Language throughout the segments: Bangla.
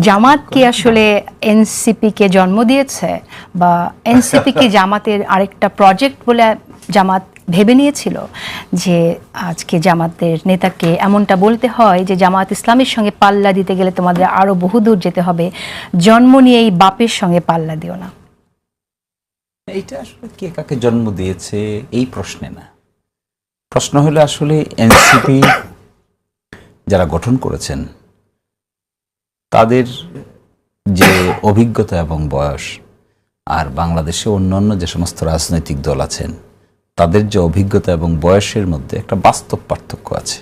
জামাত কি আসলে এনসিপি কে জন্ম দিয়েছে বা এনসিপি কি জামাতের আরেকটা প্রজেক্ট বলে জামাত ভেবে নিয়েছিল যে আজকে জামাতের নেতাকে এমনটা বলতে হয় যে জামাত ইসলামের সঙ্গে পাল্লা দিতে গেলে তোমাদের আরও বহুদূর যেতে হবে। জন্ম নিয়ে এই বাপের সঙ্গে পাল্লা দিও না। এইটা আসলে কে কাকে জন্ম দিয়েছে এই প্রশ্নে না। প্রশ্ন হলো আসলে এনসিপি যারা গঠন করেছেন তাদের যে অভিজ্ঞতা এবং বয়স, আর বাংলাদেশে অন্যান্য যে সমস্ত রাজনৈতিক দল আছেন, তাদের যে অভিজ্ঞতা এবং বয়সের মধ্যে একটা বাস্তব পার্থক্য আছে।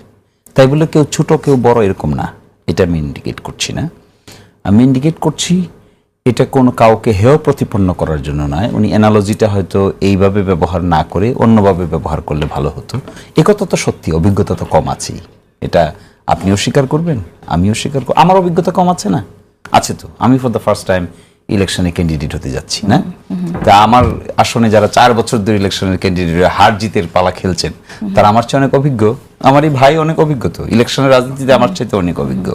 তাই বলে কেউ ছোট, কেউ বড় এরকম না। এটা আমি ইন্ডিকেট করছি না। আমি ইন্ডিকেট করছি, এটা কোনো কাউকে হেয় প্রতিপন্ন করার জন্য নয়। উনি অ্যানালজিটা হয়তো এইভাবে ব্যবহার না করে অন্যভাবে ব্যবহার করলে ভালো হতো। একথা তো সত্যি, অভিজ্ঞতা তো কম আছেই। এটা আপনিও স্বীকার করবেন, আমিও স্বীকার করব আমার অভিজ্ঞতা কম আছে না? আছে তো। আমি ফর দ্য ফার্স্ট টাইম ইলেকশনে ক্যান্ডিডেট হতে যাচ্ছি, না? তা আমার আসনে যারা চার বছর ধরে ইলেকশনের ক্যান্ডিডেট হার জিতের পালা খেলছেন, তারা আমার চেয়ে অনেক অভিজ্ঞ। আমার এই ভাই অনেক অভিজ্ঞ তো। ইলেকশনের রাজনীতিতে আমার চাইতে অনেক অভিজ্ঞ।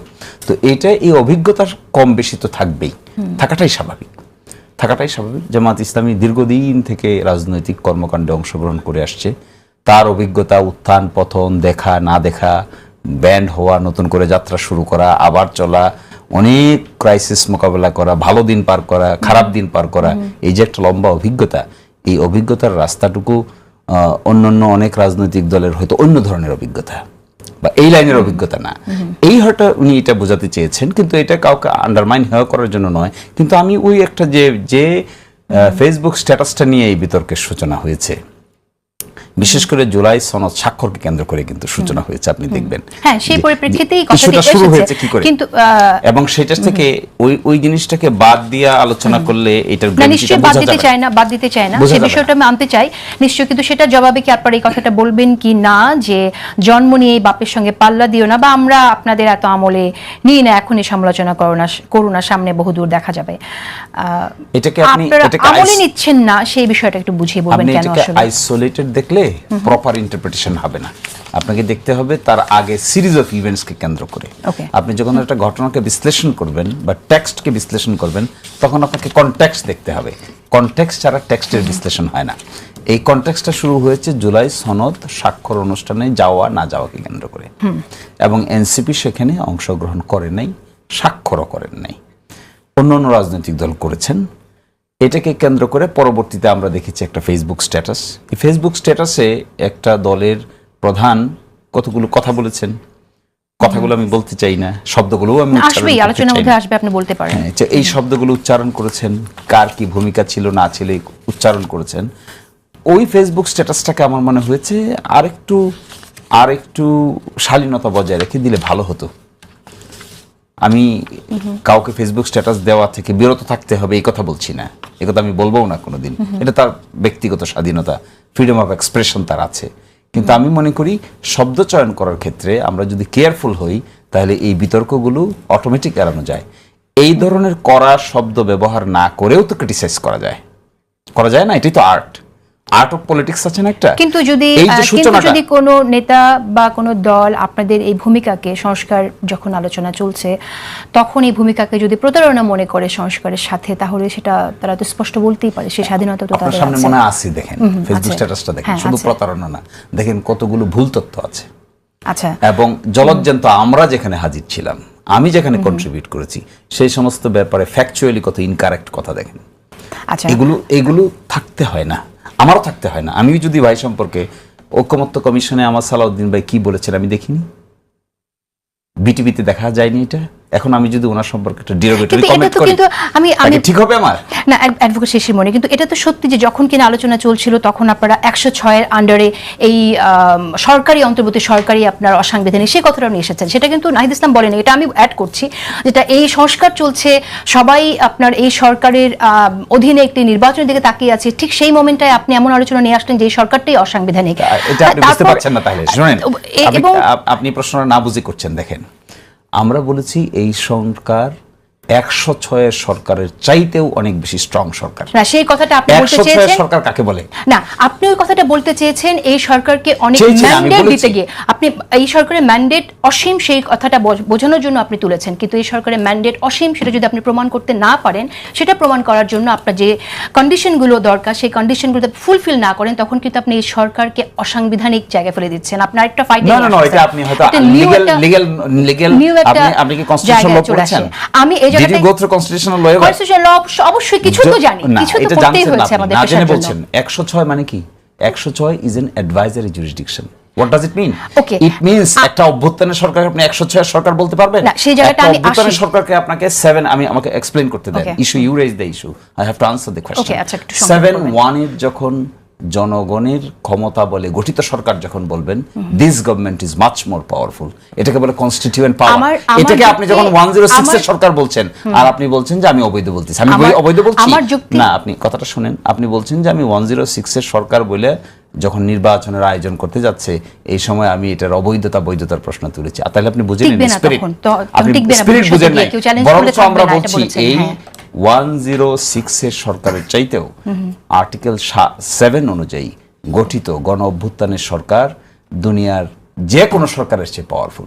তো এইটা এই অভিজ্ঞতা কম বেশি তো থাকবেই। থাকাটাই স্বাভাবিক। থাকাটাই স্বাভাবিক। জামাত ইসলামী দীর্ঘদিন থেকে রাজনৈতিক কর্মকাণ্ডে অংশগ্রহণ করে আসছে। তার অভিজ্ঞতা, উত্থান, পতন, দেখা, না দেখা ব্যান্ড হওয়া নতুন করে যাত্রা শুরু করা আবার চলা অনেক ক্রাইসিস মোকাবেলা করা ভালো দিন পার করা খারাপ দিন পার করা এই যে একটা লম্বা অভিজ্ঞতা এই অভিজ্ঞতার রাস্তাটুকু অন্যান্য অনেক রাজনৈতিক দলের হয়তো অন্য ধরনের অভিজ্ঞতা বা এই লাইনের অভিজ্ঞতা না। এই হয়তো উনি এটা বোঝাতে চেয়েছেন কিন্তু এটা কাউকে আন্ডারমাইন হেওয়া করার জন্য নয়। কিন্তু আমি ওই একটা যে যে ফেসবুক স্ট্যাটাসটা নিয়ে এই বিতর্কের সূচনা হয়েছে। বিশেষ করে জুলাই সনদ স্বাক্ষরকে কেন্দ্র করে কিন্তু সূচনা হয়েছে আপনি দেখবেন। হ্যাঁ, সেই পরিপ্রেক্ষিতেই কথাটি শুরু হয়েছে কি করে? কিন্তু, এবং সেটা থেকে ওই ওই জিনিসটাকে বাদ দিয়ে আলোচনা করলে এটার নিশ্চয়ই বাদ দিতে চায় না বাদ দিতে চায় না। সেই বিষয়টা আমি আনতে চাই। নিশ্চয়ই কিন্তু সেটা জবাবে কি আপনারা এই কথাটা বলবেন কি না যে জন্ম নিয়ে বাপের সঙ্গে পাল্লা দিও না বা আমরা আপনাদের এত আমলে নিই না এখনই সমালোচনা করো না করো না সামনে বহুদূর দেখা যাবে। আহ, এটাকে আপনি এটাকে আমলে নিচ্ছেন না সেই বিষয়টা একটু বুঝিয়ে বলবেন কেন আসলে? আইসোলেটেড দেখলে প্রপার ইন্টারপ্রিটেশন হবে না। আপনাকে দেখতে হবে তার আগে সিরিজ অফ ইভেন্টসকে কেন্দ্র করে। আপনি যখন একটা ঘটনাকে বিশ্লেষণ করবেন বা টেক্সটকে বিশ্লেষণ করবেন তখন আপনাকে কনটেক্সট দেখতে হবে। কনটেক্সট ছাড়া টেক্সটের বিশ্লেষণ হয় না। এই কনটেক্সটটা শুরু হয়েছে জুলাই সনদ স্বাক্ষর অনুষ্ঠানে যাওয়া না যাওয়াকে কেন্দ্র করে। এবং এনসিপি সেখানে অংশগ্রহণ করে নাই স্বাক্ষরও করেন নাই। অন্য অন্য রাজনৈতিক দল করেছেন। এটাকে কেন্দ্র করে পরবর্তীতে আমরা দেখেছি একটা ফেসবুক স্ট্যাটাস এই ফেসবুক স্ট্যাটাসে একটা দলের প্রধান কতগুলো কথা বলেছেন? কথাগুলো আমি বলতে চাই না শব্দগুলোও আমি আসবেই করতে মধ্যে আসবে আপনি বলতে পারেন। হ্যাঁ, এই শব্দগুলো উচ্চারণ করেছেন কার কি ভূমিকা ছিল না ছিল উচ্চারণ করেছেন। ওই ফেসবুক স্ট্যাটাসটাকে আমার মনে হয়েছে আরেকটু আর একটু শালীনতা বজায় রেখে দিলে ভালো হতো। আমি কাউকে ফেসবুক স্ট্যাটাস দেওয়া থেকে বিরত থাকতে হবে এই কথা বলছি না। এই কথা আমি বলব না কোনোদিন। এটা তার ব্যক্তিগত স্বাধীনতা ফ্রিডম অফ এক্সপ্রেশন তার আছে। কিন্তু আমি মনে করি শব্দ চয়ন করার ক্ষেত্রে আমরা যদি কেয়ারফুল হই তাহলে এই বিতর্কগুলো অটোমেটিক এড়ানো যায়। এই ধরনের করা শব্দ ব্যবহার না করেও তো ক্রিটিসাইজ করা যায়। করা যায় না? এটাই তো আর্ট আর্ট অফ পলিটিক্স আছে না একটা? কিন্তু যদি কিন্তু যদি কোনো নেতা বা কোনো দল আপনাদের এই ভূমিকাকে সংস্কার যখন আলোচনা চলছে তখন এই ভূমিকাকে যদি প্রতারণা মনে করে সংস্কারের সাথে তাহলে সেটা তারা তো স্পষ্ট বলতেই পারে সেই স্বাধীনতা তো তাদের সামনে মনে আছে দেখেন। ফেসবুক স্ট্যাটাসটা দেখেন হ্যাঁ, শুধু প্রতারণা না দেখেন কতগুলো ভুল তথ্য আছে। আচ্ছা। এবং জলজ্জান্ত আমরা যেখানে হাজির ছিলাম আমি যেখানে কন্ট্রিবিউট করেছি সেই সমস্ত ব্যাপারে ফ্যাকচুয়ালি কত ইনকারেক্ট কথা দেখেন। আচ্ছা। এগুলো এগুলো থাকতে হয় না। আমারও থাকতে হয় না। আমি যদি ভাই সম্পর্কে ঐক্যমত্য কমিশনে আমার সালাউদ্দিন ভাই কি বলেছেন আমি দেখিনি। বিটিভিতে দেখা যায়নি এটা। এখন আমি যদি ওনার সম্পর্কে একটা ডিরোগেটরি কমেন্ট করি কিন্তু আমি আমি ঠিক হবে আমার? না অ্যাডভোকেট শেষের মনে কিন্তু এটা তো সত্যি যে যখন কিনা আলোচনা চলছিল তখন আপনারা একশো ছয়ের আন্ডারে এই সরকারি অন্তর্বর্তী সরকারি আপনার অসাংবিধানিক সেই কথাটা নিয়ে এসেছেন। সেটা কিন্তু নাহিদ ইসলাম বলেনি এটা আমি অ্যাড করছি যেটা এই সংস্কার চলছে সবাই আপনার এই সরকারের অধীনে একটি নির্বাচনের দিকে তাকিয়ে আছে। ঠিক সেই মোমেন্টে আপনি এমন আলোচনা নিয়ে আসলেন যে এই সরকারটাই অসাংবিধানিক। এটা আপনি বুঝতে পারছেন না তাহলে। শুনেন এবং আপনি প্রশ্নটা না বুঝে করছেন দেখেন। আমরা বলেছি এই সরকার একশো ছয়ের সরকারের চাইতেও অনেক বেশি স্ট্রং সরকার। না সেই কথাটা আপনি বলতে চেয়েছেন? সরকার কাকে বলে? না আপনি ওই কথাটা বলতে চেয়েছেন এই সরকারকে অনেক ম্যান্ডেট দিতে গিয়ে। আপনি এই সরকারের ম্যান্ডেট অসীম সেই কথাটা বোঝানোর জন্য আপনি তুলেছেন। কিন্তু এই সরকারের ম্যান্ডেট অসীম সেটা যদি আপনি প্রমাণ করতে না পারেন সেটা প্রমাণ করার জন্য আপনার যে কন্ডিশনগুলো দরকার সেই কন্ডিশনগুলো ফুলফিল না করেন তখন কিন্তু আপনি এই সরকারকে অসাংবিধানিক জায়গায় ফেলে দিচ্ছেন। আপনার একটা ফাইট না না এটা আপনি হয়তো লিগ্যাল লিগ্যাল লিগ্যাল আপনি আপনি কি কনস্টিটিউশন আমি এই did you go through constitutional law constitution law অবশ্যই কিছু তো জানি কিছু তো করতেই হয়েছে আমাদের না পেশার জেনে জন্য। বলছেন 106 মানে কি? 106 is an advisory jurisdiction what does it mean Okay. It means একটা অভ্যুত্থানের সরকার আপনি 106 সরকার বলতে পারবেন? না, সেই জায়গাটা আমি অভ্যুত্থানের সরকারকে আপনাকে 7 আমি আমাকে এক্সপ্লেইন করতে দেন। Issue you raise the issue I have to answer the question Okay, আচ্ছা, একটু 7 1 এর যখন জনগণের ক্ষমতা বলে গঠিত সরকার যখন বলবেন this government is much more powerful এটাকে বলে কনস্টিটিউয়েন্ট পাওয়ার এটাকে আপনি যখন 106 এর সরকার বলছেন আর আপনি বলছেন যে আমি অবৈধ বলতেছি। আমি অবৈধ বলছি? না আপনি কথাটা শুনেন। আপনি বলছেন যে আমি ওয়ান জিরো সিক্সের সরকার বলে যখন নির্বাচনের আয়োজন করতে যাচ্ছে এই সময় আমি এটার অবৈধতা বৈধতার প্রশ্ন তুলেছি। তাহলে আপনি বুঝে নিন স্পিরিট আপনি বুঝেন নাই। কেউ challenge বরং করলে তো আমরা বলছি এই। ওয়ান জিরো সিক্সের সরকারের চাইতেও আর্টিকেল সেভেন অনুযায়ী গঠিত গণ অভ্যুত্থানের সরকার দুনিয়ার যে কোনো সরকারের চেয়ে পাওয়ারফুল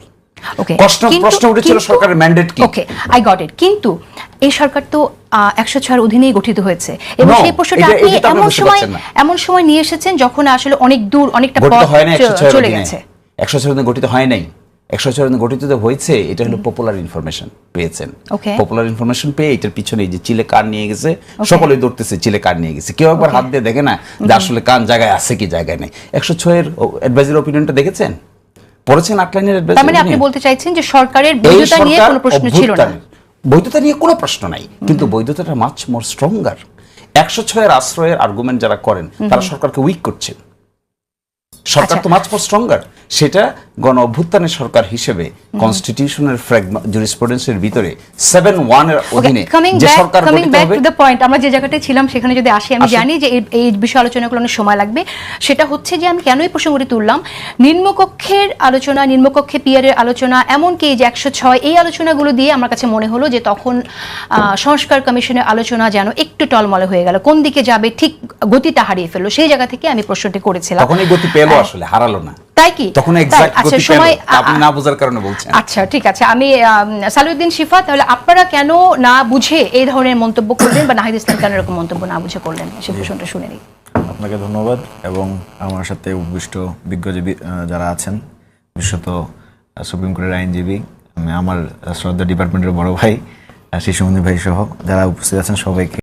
প্রশ্ন প্রশ্ন উঠেছিল সরকারের ম্যান্ডেট কি? ওকে আই গট ইট কিন্তু এই সরকার তো একশো ছয়ের অধীনেই গঠিত হয়েছে। এবং সেই প্রশ্নটা এটা- আপনি এটা তো আপনি এমন সময় এমন সময় নিয়ে এসেছেন যখন আসলে অনেক দূর অনেকটা পথ না একশো চ- ছয়ের চলে গেছে। একশো ছয়ের গঠিত হয় নাই। একশো ছয়ের গঠিত হয়েছে এটা হলো পপুলার ইনফরমেশন পেয়েছেন. পপুলার ইনফরমেশন পেয়ে এটার পিছনে যে চিলে কার নিয়ে গেছে সকলে দৌড়তেছে চিলে কার নিয়ে গেছে। কেউ একবার হাত দিয়ে দেখে না যে আসলে কান জায়গায় আছে কি জায়গায় নেই। একশো ছয়ের অ্যাডভাইজারি ওপিনিয়নটা দেখেছেন? পড়েছেন আটলাইনের তার মানে আপনি বলতে চাইছেন যে সরকারের বৈধতা নিয়ে কোনো প্রশ্ন ছিল না। বৈধতা নিয়ে কোনো প্রশ্ন নাই। কিন্তু বৈধতাটা মাছ মোর স্ট্রঙ্গার একশো ছয়ের আশ্রয়ের আর্গুমেন্ট যারা করেন তারা সরকারকে উইক করছেন সরকার আচ্ছা। তো মাছ মোর স্ট্রঙ্গার সেটা গণ অভ্যুত্থানের সরকার হিসেবে কনস্টিটিউশনের জুরিসপ্রুডেন্সের ভিতরে সেভেন ওয়ানের অধীনে যে সরকার coming back to the point আমরা যে জায়গাটায় ছিলাম সেখানে যদি আসি আমি জানি যে এই- বিষয় আলোচনা অনেক সময় লাগবে। সেটা হচ্ছে যে আমি কেন এই প্রসঙ্গটি তুললাম? নিম্নকক্ষের আলোচনা নিম্নকক্ষে পিয়ারের আলোচনা এমনকি এই যে একশো ছয় এই আলোচনাগুলো দিয়ে আমার কাছে মনে হলো যে তখন সংস্কার কমিশনের আলোচনা যেন একটু টলমলে হয়ে গেল। কোন দিকে যাবে ঠিক গতিটা হারিয়ে ফেলল সেই জায়গা থেকে আমি প্রশ্নটি করেছিলাম। তখনই গতি পেল আসলে হারালো না। তাই কি? তখন এক্সাক্ট আচ্ছা সময় আপনি না বোঝার কারণে বলছেন। আচ্ছা ঠিক আছে। আমি শিফা তাহলে আপনারা কেন না বুঝে এই ধরনের মন্তব্য করলেন বা নাহিদ ইসলাম কেন এরকম মন্তব্য না বুঝে করলেন? সে প্রশ্নটা শুনে নিই। আপনাকে ধন্যবাদ এবং আমার সাথে উপবিষ্ট বিজ্ঞজীবী আহ, যারা আছেন বিশেষত সুপ্রিম কোর্টের আইনজীবী আমি আমার শ্রদ্ধা ডিপার্টমেন্টের বড় ভাই শিশুমন্দির ভাই সহ যারা উপস্থিত আছেন সবাইকে